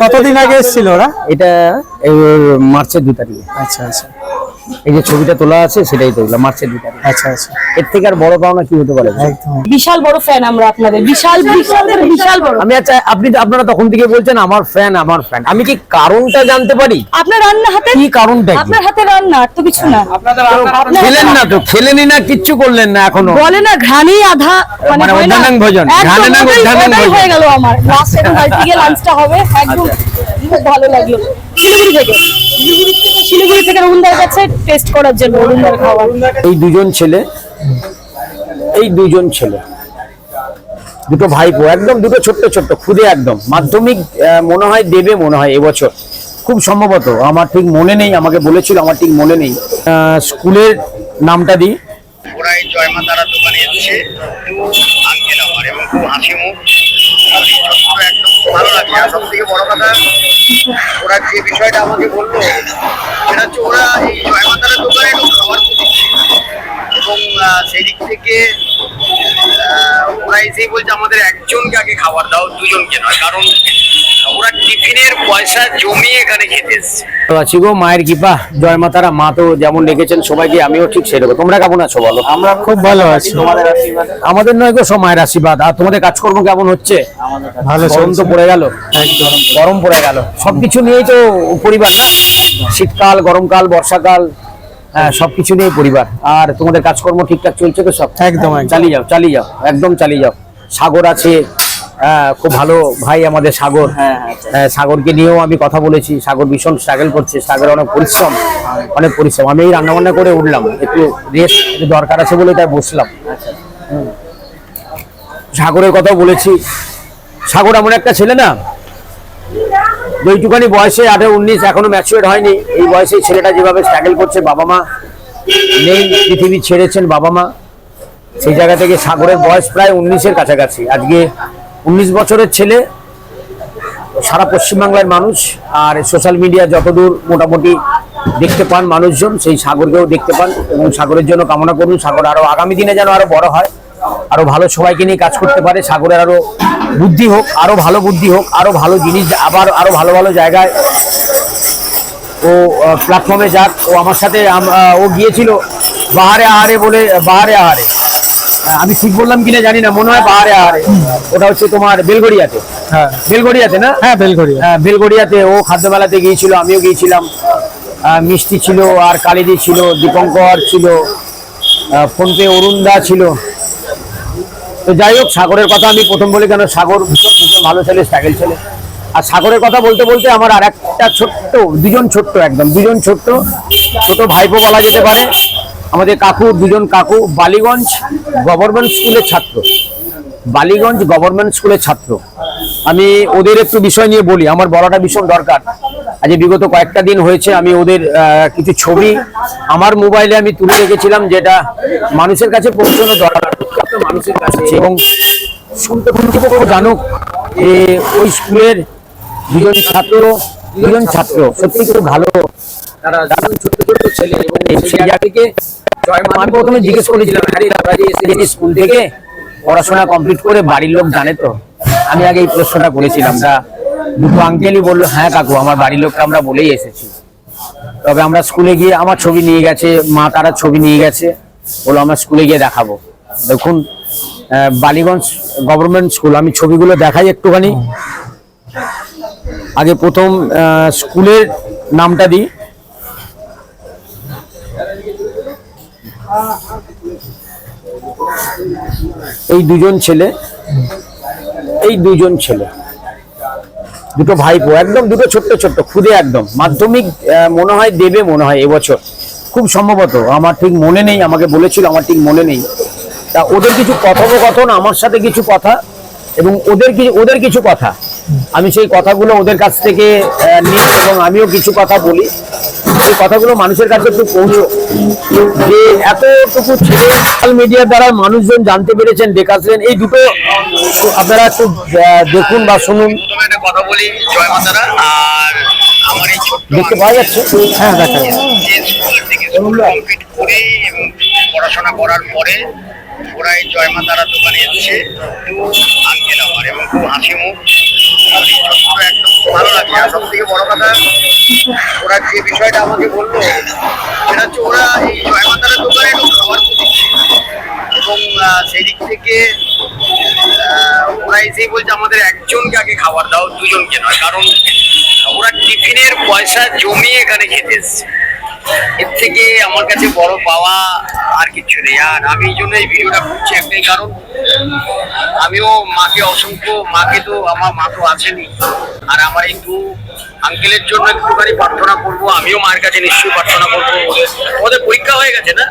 কতদিন আগে এসেছিল ওরা? এটা মার্চের দু তারিখে। আচ্ছা আচ্ছা। এই যে ছবিটা তোলা আছে সেটাই তো এগুলো মার্চের দু তারিখে। আচ্ছা আচ্ছা। এর থেকে আর বড় পাওনা কি হতে পারে? বিশাল বড় ফ্যান আমরা আপনাদের বিশাল বিশাল বিশাল বড় আমি আচ্ছা আপনি আপনারা তখন থেকে বলছেন আমার ফ্যান আমার ফ্যান আমি কি কারণটা জানতে পারি? আপনার রান্না হাতে? কি কারণটা আপনার হাতে রান্না আর তো কিছু না। আপনার খেলেন না তো খেলেনি না কিচ্ছু করলেন না এখনও। বলে না ঘ্রাণী আধা মানে না? ভোজন, ঘ্রাণানাং ওটাই- উদ্যানাং ভোজন। হয়ে গেল আমার। লাস্ট এখন বাড়ি থেকে লাঞ্চটা হবে একদম। খুব ভালো লাগল। শিলিগুড়ি থেকে। শিলিগুড়ি থেকে রবীন্দ্রের কাছে টেস্ট করার জন্য খাবার এই দুজন ছেলে এই দুজন ছেলে। দুটো ভাইপো একদম দুটো ছোট্ট ছোট্ট খুদে একদম। মাধ্যমিক মনে হয় দেবে মনে হয় এবছর। খুব সম্ভবত আমার ঠিক মনে নেই আমাকে বলেছিল আমার ঠিক মনে নেই। স্কুলের নামটা দিই। ওরা এই জয় তারা দোকানে এসছে আঙ্কেল আমার এবং খুব হাসি মুখ ছোট্ট একদম ভালো লাগে। আর সব থেকে বড় কথা, ওরা যে বিষয়টা আমাকে বলল, সেটা হচ্ছে ওরা এই জয় মা তারা দোকানে একটু খাবার এবং সেই দিক থেকে ওরা এসেই বলছে, আমাদের একজনকে আগে খাবার দাও, দুজনকে নয়। কারণ ওরা টিফিনের পয়সা জমিয়ে এখানে খেতে এসছে। আছি গো মায়ের কৃপা জয় মাতারা মা তো যেমন রেখেছেন সবাইকে আমিও ঠিক সেরকম তোমরা কেমন আছো বলো? আমরা খুব ভালো আছি। আমাদের নয় গো সব মায়ের আশীর্বাদ। আর তোমাদের কাজকর্ম কেমন হচ্ছে? ভালো গরম তো পড়ে গেল। একদম। গরম পড়ে গেল। সবকিছু নিয়েই তো পরিবার না? শীতকাল গরমকাল বর্ষাকাল হ্যাঁ, সবকিছু নিয়ে পরিবার। আর তোমাদের কাজকর্ম ঠিকঠাক চলছে তো সব? একদম, একদম। চালিয়ে যাও চালিয়ে যাও একদম চালিয়ে যাও। সাগর আছে খুব ভালো ভাই আমাদের সাগর। হ্যাঁ, সাগরকে নিয়েও আমি কথা বলেছি। সাগর ভীষণ স্ট্রাগল করছে। সাগর অনেক পরিশ্রম অনেক পরিশ্রম। আমি এই রান্না বান্না করে উঠলাম। একটু রেস্ট দরকার আছে বলে তাই বসলাম। সাগরের কথাও বলেছি। সাগর এমন একটা ছেলে না যেইটুখানি বয়সে আঠারো উনিশ এখনও ম্যাচুয়ার হয়নি এই বয়সে ছেলেটা যেভাবে স্ট্রাগল করছে বাবা মা নেই পৃথিবী ছেড়েছেন বাবা মা। সেই জায়গা থেকে সাগরের বয়স প্রায় উনিশের কাছাকাছি। আজকে উনিশ বছরের ছেলে সারা পশ্চিমবাংলার মানুষ আর সোশ্যাল মিডিয়া যতদূর মোটামুটি দেখতে পান মানুষজন সেই সাগরকেও দেখতে পান এবং সাগরের জন্য কামনা করুন। সাগর আরও আগামী দিনে যেন আরও বড় হয় আরও ভালো সবাইকে নিয়ে কাজ করতে পারে সাগরের আরও বুদ্ধি হোক আরও ভালো বুদ্ধি হোক আরও ভালো জিনিস আবার আরও ভালো ভালো জায়গায় ও প্ল্যাটফর্মে যাক। ও আমার সাথে ও গিয়েছিল বাহারে আহারে বলে বাহারে আহারে। আহ, আমি ঠিক বললাম কিনা জানি না মনে হয় পাহাড়ে আহারে। ওটা হচ্ছে তোমার বেলগড়িয়াতে হ্যাঁ। বেলগড়িয়াতে না? হ্যাঁ বেলঘড়িয়া। হ্যাঁ, বেলগড়িয়াতে ও খাদ্য মেলাতে গিয়েছিল আমিও গিয়েছিলাম। মিষ্টি ছিল আর কালিদি ছিল দীপঙ্কর ছিল ফোনপে অরুণদা ছিল। তো যাই হোক সাগরের কথা আমি প্রথম বলি কেন সাগর ভীষণ ভীষণ ভালো ছেলে স্ট্রাগল ছেলে। আর সাগরের কথা বলতে বলতে আমার আর একটা ছোট্ট দুজন ছোট্ট একদম দুজন ছোট্ট ছোট ভাইপো বলা যেতে পারে। আমাদের কাকু, দুজন কাকু, বালিগঞ্জ গভর্নমেন্ট স্কুলের ছাত্র। বালিগঞ্জ গভর্নমেন্ট স্কুলের ছাত্র। আমি ওদের একটু বিষয় নিয়ে বলি, আমার বলাটা ভীষণ দরকার। আজ বিগত কয়েকটা দিন হয়েছে, আমি ওদের কিছু ছবি আমার মোবাইলে আমি তুলে রেখেছিলাম, যেটা মানুষের কাছে পৌঁছানো দরকার মানুষের কাছে। এবং শুনতে জানুক যে ওই স্কুলের দুজন ছাত্র দুজন ছাত্র সত্যি খুব ভালো তারা দারুণ ছোট ছোট ছেলে এবং সেই জায়গা থেকে আমি প্রথমে জিজ্ঞেস করেছিলাম আরে দাদা যে এসে স্কুল থেকে? পড়াশোনা কমপ্লিট করে বাড়ির লোক জানে তো? আমি আগে এই প্রশ্নটা করেছিলাম, তা দুটো আঙ্কেলই বলল হ্যাঁ কাকু, আমার বাড়ির লোককে আমরা বলেই এসেছি। তবে আমরা স্কুলে গিয়ে আমার ছবি নিয়ে গেছে, মা তারা ছবি নিয়ে গেছে, বলো আমরা স্কুলে গিয়ে দেখাবো। দেখুন বালিগঞ্জ গভর্নমেন্ট স্কুল আমি ছবিগুলো দেখাই একটুখানি। আগে প্রথম স্কুলের নামটা দিই। এই দুজন ছেলে, এই দুজন ছেলে। দুটো ভাইপো, একদম দুটো ছোট্ট ছোট্ট, খুদে একদম। মাধ্যমিক মনে হয় দেবে, মনে হয় এবছর। খুব সম্ভবত, আমার ঠিক মনে নেই, আমাকে বলেছিল, আমার ঠিক মনে নেই। তা ওদের কিছু কথোপকথন, আমার সাথে কিছু কথা, এবং ওদের কিছু ওদের কিছু কথা? আমি সেই কথাগুলো ওদের কাছ থেকে নিই এবং আমিও কিছু কথা বলি। সেই কথাগুলো মানুষের কাছে একটু পৌঁছো। যে এতটুকু ছেলে সোশ্যাল মিডিয়ার দ্বারা মানুষজন জানতে পেরেছেন দেখাচ্ছেন এই দুটো আপনারা একটু দেখুন বা শুনুন। প্রথমে একটা কথা বলি জয় মা তারা আর আমার এই দেখতে পাওয়া যাচ্ছে? হ্যাঁ দেখা করে এবং পড়াশোনা করার পরে ওরা এই জয় মা তারা দোকানে এসছে। আঙ্কেল আমার এবং খুব হাসি মুখ বড় কথা ওরা যে বিষয়টা আমাকে বলল, সেটা হচ্ছে ওরা এই জয়মাতার দোকানে একটু খাবার এবং সেই দিক থেকে ওরা এসেই বলছে, আমাদের একজনকে আগে খাবার দাও, দুজনকে নয়। কারণ, ওরা টিফিনের পয়সা জমিয়ে এখানে খেতে এসছে। এর থেকে আমার কাছে বড় পাওয়া আর কিছু নেই। আর আমি এই জন্য এই ভিডিওটা করছি একটাই কারণ আমিও মাকে অসংখ্য মাকে তো আমার মা তো আছেনই। আর আমার একটু আঙ্কেলের জন্য একটুখানি প্রার্থনা করব আমিও মায়ের কাছে নিশ্চয়ই প্রার্থনা করব। ওদের ওদের পরীক্ষা হয়ে গেছে না?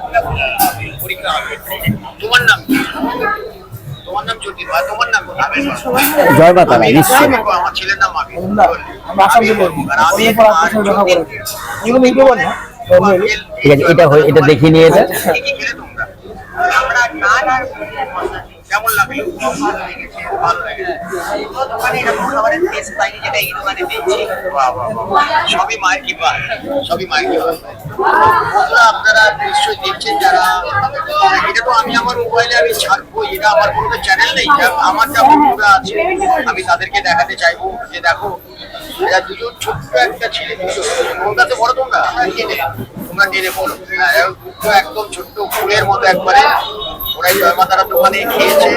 পরীক্ষা হবে। তোমার নাম। জয় মা তারা, আবির, নিশ্চয়ই। আবির বাবু, আমার ছেলের নাম আমি। ঠিক আছে এটা এটা দেখিয়ে নিয়ে এটা তোমরা? কেমন লাগল? ভালো লেগেছে। ভালো লেগেছে। দোকানে এরকম খাবারের টেস্ট পাইনি যেটা এই দোকানে পেয়েছি। সবই মায়ের কৃপা। সবই মায়ের বন্ধুরা আপনারা নিশ্চয়ই দেখছেন যারা এটা তো আমি আমার মোবাইলে আমি ছাড়বো এটা আমার কোনো চ্যানেল নেই। আমার যা বন্ধুরা আছে আমি তাদেরকে দেখাতে চাইব যে দেখো এরা দুজন ছোট্ট একটা ছেলে দুজন ওর কাছে বড় তোমরা হ্যাঁ, টেনে পড়ো একদম ছোট্ট ফুলের মতো একবারে। ওরাই জয়মাতারা দোকানে খেয়েছে।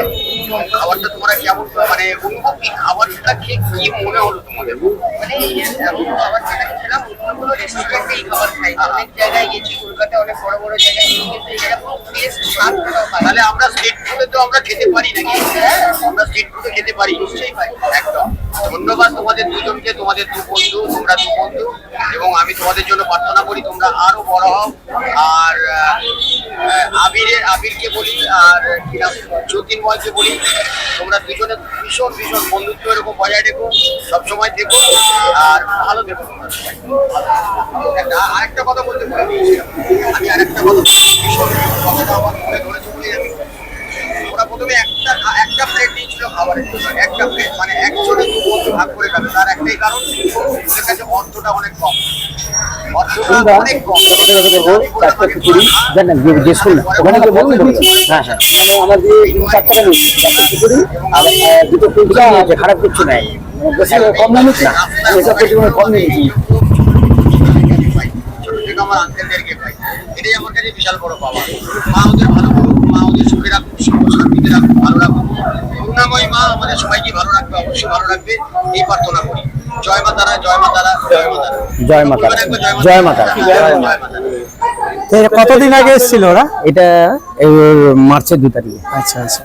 খাবারটা তোমরা কেমন মানে অনুভব কি খাবারটা খেয়ে কি মনে হলো তোমাদের? মানে এরকম খাবার যেটা খেলাম অন্যগুলো রেস্টুরেন্টে এই খাবার খাই অনেক জায়গায় গেছি অনেক বড় বড় জায়গায় গেছি কিন্তু এরকম টেস্ট স্বাদ কোথাও পাই। না। তাহলে আমরা স্ট্রিট ফুডে তো আমরা খেতে পারি নাকি? হ্যাঁ আমরা স্ট্রিট ফুডে খেতে পারি নিশ্চয়ই পারি একদম। ধন্যবাদ তোমাদের দুজনকে, তোমাদের দু বন্ধু, তোমরা দু বন্ধু, এবং আমি তোমাদের জন্য প্রার্থনা করি তোমরা আরও বড় হও আর আবিরের, আবিরকে বলি, আর কি নাম বলি, তোমরা দুজনে ভীষণ ভীষণ বন্ধুত্ব এরকম বজায় রেখো, সবসময় থেকো, আর ভালো থেকো। একটা, আরেকটা কথা বলতে গিয়েছিলাম আমি আরেকটা কথা ভীষণ কথাটা আমার মনে আমি প্রথমে একটা একটা প্লেট দিয়েছিল খাবারের জন্য। একটা প্লেট মানে একজনে দু বন্ধু ভাগ করে খাবে। তার একটাই কারণ ওদের কাছে অর্থটা অনেক কম। অর্থটা অনেক দুটো কুলচা খারাপ কিছু নাই। কম নিচ্ছি না। এসব কম নিয়েছি আমার আঙ্কেলদেরকে পাই। এটাই আমার কাছে বিশাল বড় পাওয়া। মা ওদের ভালো করুক মা ওদের সুখে রাখুক শান্তিতে রাখুক ভালো রাখুক। করুণাময় মা আমাদের সবাইকে ভালো রাখবে অবশ্যই ভালো রাখবে। এই প্রার্থনা করি। জয় মা তারা জয় মা তারা জয় মা তারা। জয় মা তারা। জয় মা তারা। জয় মা তারা। কতদিন আগে এসেছিল ওরা? এটা এই মার্চের দু তারিখে। আচ্ছা আচ্ছা।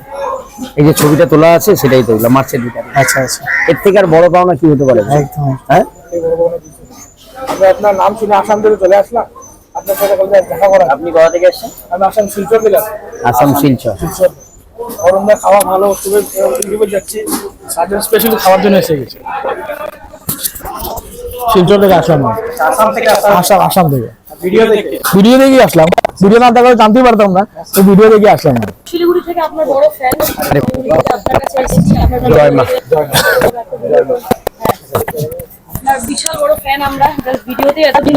এই যে ছবিটা তোলা আছে সেটাই তো মার্চের দু তারিখ। আচ্ছা আচ্ছা। এর থেকে আর বড় পাওনা কি হতে পারে? একদম হ্যাঁ? আপনার নাম শুনে আসাম থেকে চলে আসলাম। আপনার সাথে কলকাতায় দেখা করা আপনি কোথা থেকে এসেছেন আমি আসাম শিলচর থেকে আসাম শিলচর। শিলচর। অরুণদা খাওয়া ভালো ইউটিউবে যাচ্ছি। সার্জন স্পেশালি খাওয়ার জন্য এসে গেছে। শিলচর থেকে আসলাম আসাম থেকে আসাম আসাম থেকে। ভিডিও দেখে। ভিডিও দেখে আসলাম। ভিডিও না থাকলে জানতেই পারতাম না। তো ভিডিও দেখে আসলাম শিলিগুড়ি থেকে আপনার বড় ফ্যান আপনার কাছে এসেছি আপনার জয় মা। আপনার বিশাল বড় ফ্যান আমরা। ভিডিওতে এতদিন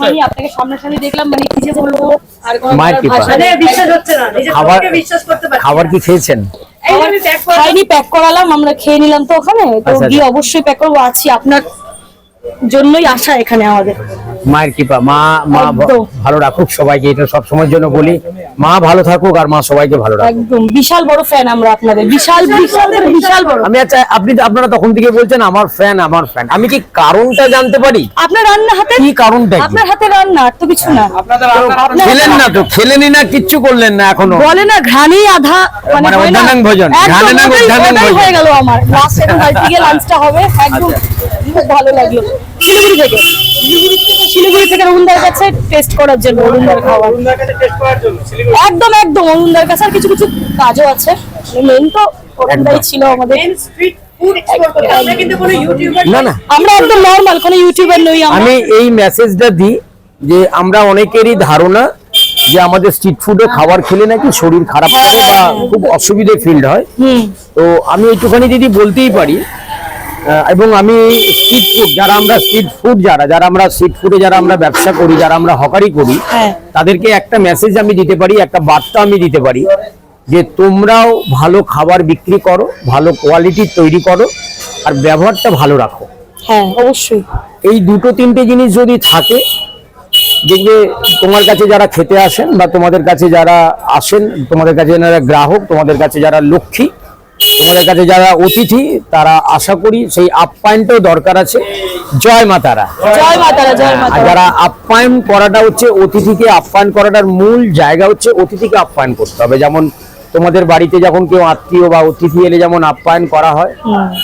হয়নি আপনাকে সামনাসামনি দেখলাম মানে কি যে বলব? আর মায়ের কৃপা। বিশ্বাস হচ্ছে না। খাবার বিশ্বাস করতে পারছি খাবার কি খেয়েছেন? প্যাক খাইনি প্যাক করালাম। আমরা খেয়ে নিলাম তো ওখানে। তো আচ্ছা, গিয়ে আচ্ছা। অবশ্যই প্যাক করব আছি আপনার জন্যই আসা এখানে আমাদের। মায়ের কৃপা মা মা ভালো রাখুক সবাইকে এটা সব সময়ের জন্য বলি। মা ভালো থাকুক আর মা সবাইকে ভালো রাখুক। একদম বিশাল বড় ফ্যান আমরা আপনাদের বিশাল বিশাল বিশাল বড়। আমি আচ্ছা আপনি আপনারা তখন থেকে বলছেন আমার ফ্যান আমার ফ্যান আমি কি কারণটা জানতে পারি? আপনার রান্না হাতে কি কারণটা আপনার হাতে রান্না আর তো কিছু না। আপনার খেলেন না তো খেলেনই না কিচ্ছু করলেন না এখনও। বলে না ঘ্রাণেই আধা মানে হয় না? ভোজন, ওটাই- অর্ধানাং ভোজন। হয়ে গেল আমার। লাস্ট এখন বাড়ি থেকে লাঞ্চটা হবে একদম খুব ভালো লাগল। শিলিগুড়ি থেকে। শিলিগুড়ি থেকে অরুণদার কাছে টেস্ট করার জন্য অরুণদার শিলিগুড়ি একদম একদম অরুণদার কাছে আর কিছু কিছু কাজও আছে। মেন তো অরুণদাই ছিল আমাদের। স্ট্রিট ফুড এক্সপ্লোর করতে আমরা কিন্তু কোনো ইউটিউবার না না। আমরা একদম নর্মাল কোনো ইউটিউবার নই আমি এই মেসেজটা দিই যে আমরা অনেকেরই ধারণা যে আমাদের স্ট্রিট ফুডে খাবার খেলে নাকি শরীর খারাপ থাকে বা খুব অসুবিধে ফিল্ড হয়। হুম। তো আমি একটুখানি যদি বলতেই পারি এবং আমি স্ট্রিট ফুড যারা আমরা স্ট্রিট ফুড যারা যারা আমরা স্ট্রিট ফুডে যারা আমরা ব্যবসা করি যারা আমরা হকারি করি হ্যাঁ। তাদেরকে একটা মেসেজ আমি দিতে পারি একটা বার্তা আমি দিতে পারি যে তোমরাও ভালো খাবার বিক্রি করো ভালো কোয়ালিটির তৈরি করো আর ব্যবহারটা ভালো রাখো হ্যাঁ অবশ্যই এই দুটো তিনটে জিনিস যদি থাকে দেখবে তোমার কাছে যারা খেতে আসেন বা তোমাদের কাছে যারা আসেন তোমাদের কাছে যারা গ্রাহক তোমাদের কাছে যারা লক্ষ্মী তোমাদের কাছে যারা অতিথি তারা আশা করি সেই আপ্যায়নটাও দরকার আছে। জয় মাতারা আর যারা আপ্যায়ন করাটা হচ্ছে অতিথিকে আপ্যায়ন করাটার মূল জায়গা হচ্ছে অতিথিকে আপ্যায়ন করতে হবে। যেমন তোমাদের বাড়িতে যখন কেউ আত্মীয় বা অতিথি এলে যেমন আপ্যায়ন করা হয়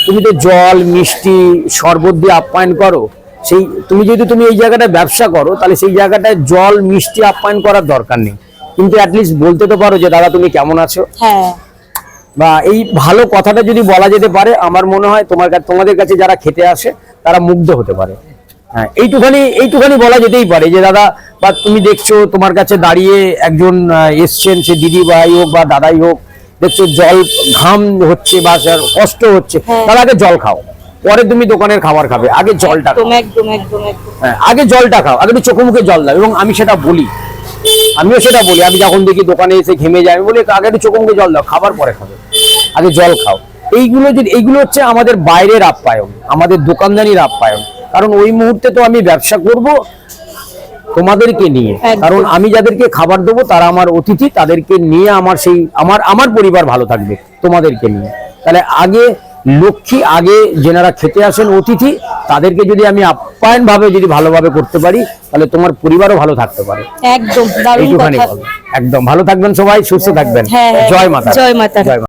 তুমি তো জল মিষ্টি শরবত দিয়ে আপ্যায়ন করো। সেই তুমি যদি তুমি এই জায়গাটা ব্যবসা করো তাহলে সেই জায়গাটায় জল মিষ্টি আপ্যায়ন করার দরকার নেই। কিন্তু অ্যাটলিস্ট বলতে তো পারো যে দাদা তুমি কেমন আছো? হ্যাঁ। বা এই ভালো কথাটা যদি বলা যেতে পারে আমার মনে হয় তোমার তোমাদের কাছে যারা খেতে আসে তারা মুগ্ধ হতে পারে। হ্যাঁ এইটুখানি এইটুখানি বলা যেতেই পারে যে দাদা বা তুমি দেখছ তোমার কাছে দাঁড়িয়ে একজন এসছেন সে দিদি ভাই হোক বা দাদাই হোক দেখছ জল ঘাম হচ্ছে বা কষ্ট হচ্ছে হ্যাঁ। তাহলে আগে জল খাও। পরে তুমি দোকানের খাবার খাবে আগে জলটা হ্যাঁ, আগে জলটা খাও আগে চোখে মুখে জল দাও এবং আমি সেটা বলি। আমিও সেটা বলি আমি যখন দেখি দোকানে এসে ঘেমে যাই আমি বলি আগে একটু চোখে মুখে জল দাও খাবার পরে খাবে। আগে জল খাও। এইগুলো যদি এইগুলো হচ্ছে আমাদের বাইরের আপ্যায়ন আমাদের দোকানদারির আপ্যায়ন। কারণ ওই মুহূর্তে তো আমি ব্যবসা করব তোমাদেরকে নিয়ে। কারণ আমি যাদেরকে খাবার দেবো তারা আমার অতিথি তাদেরকে নিয়ে আমার সেই আমার আমার পরিবার ভালো থাকবে তোমাদেরকে নিয়ে। তাহলে আগে লক্ষ্মী আগে যেনারা খেতে আসেন অতিথি তাদেরকে যদি আমি আপ্যায়ন ভাবে যদি ভালোভাবে করতে পারি তাহলে তোমার পরিবারও ভালো থাকতে পারে। একদম। একদম। ভালো থাকবেন সবাই সুস্থ থাকবেন। হ্যাঁ, হ্যাঁ। জয় মাতা। জয় মাতা। জয়